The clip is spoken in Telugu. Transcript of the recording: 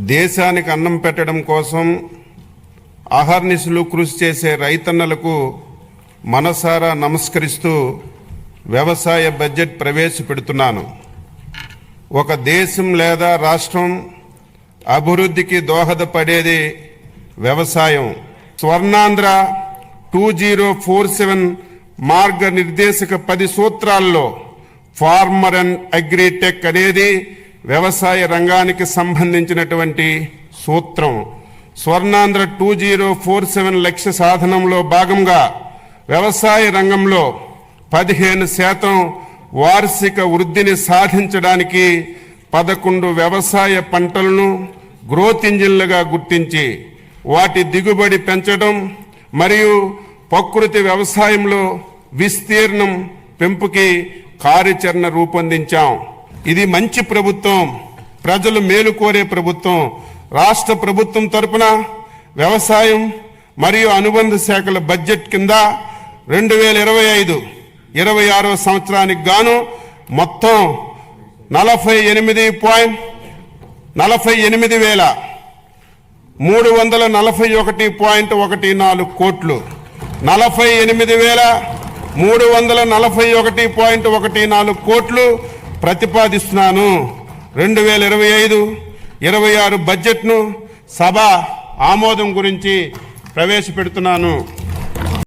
దేశానికి అన్నం పెట్టడం కోసం అహర్నిశలు కృషి చేసే రైతన్నలకు మనసారా నమస్కరిస్తూ వ్యవసాయ బడ్జెట్ ప్రవేశపెడుతున్నాను. ఒక దేశం లేదా రాష్ట్రం అభివృద్ధికి దోహదపడేది వ్యవసాయం. Swarnandhra two zero four seven మార్గనిర్దేశక పది సూత్రాల్లో ఫార్మర్ అండ్ అగ్రిటెక్ అనేది వ్యవసాయ రంగానికి సంబంధించినటువంటి సూత్రం. Swarnandhra two zero four seven లక్ష్య సాధనంలో భాగంగా వ్యవసాయ రంగంలో పదిహేను శాతం వార్షిక వృద్ధిని సాధించడానికి పదకొండు వ్యవసాయ పంటలను గ్రోత్ ఇంజిన్లుగా గుర్తించి వాటి దిగుబడి పెంచడం మరియు ప్రకృతి వ్యవసాయంలో విస్తీర్ణం పెంపుకి కార్యాచరణ రూపొందించాం. ఇది మంచి ప్రభుత్వం. ప్రజలు మేలు కోరే ప్రభుత్వం. రాష్ట్ర ప్రభుత్వం తరపున వ్యవసాయం మరియు అనుబంధ శాఖల బడ్జెట్ కింద రెండు వేల ఇరవై ఐదు ఇరవై ఆరో సంవత్సరానికి గాను మొత్తం నలభై ఎనిమిది పాయింట్ నలభై ఎనిమిది వేల మూడు వందల నలభై ఒకటి పాయింట్ ఒకటి నాలుగు కోట్లు. నలభై ఎనిమిది వేల మూడు వందల నలభై ఒకటి పాయింట్ ఒకటి నాలుగు కోట్లు ప్రతిపాదిస్తున్నాను. రెండు వేల ఇరవై ఐదు ఇరవై ఆరు బడ్జెట్ను సభ ఆమోదం గురించి ప్రవేశపెడుతున్నాను.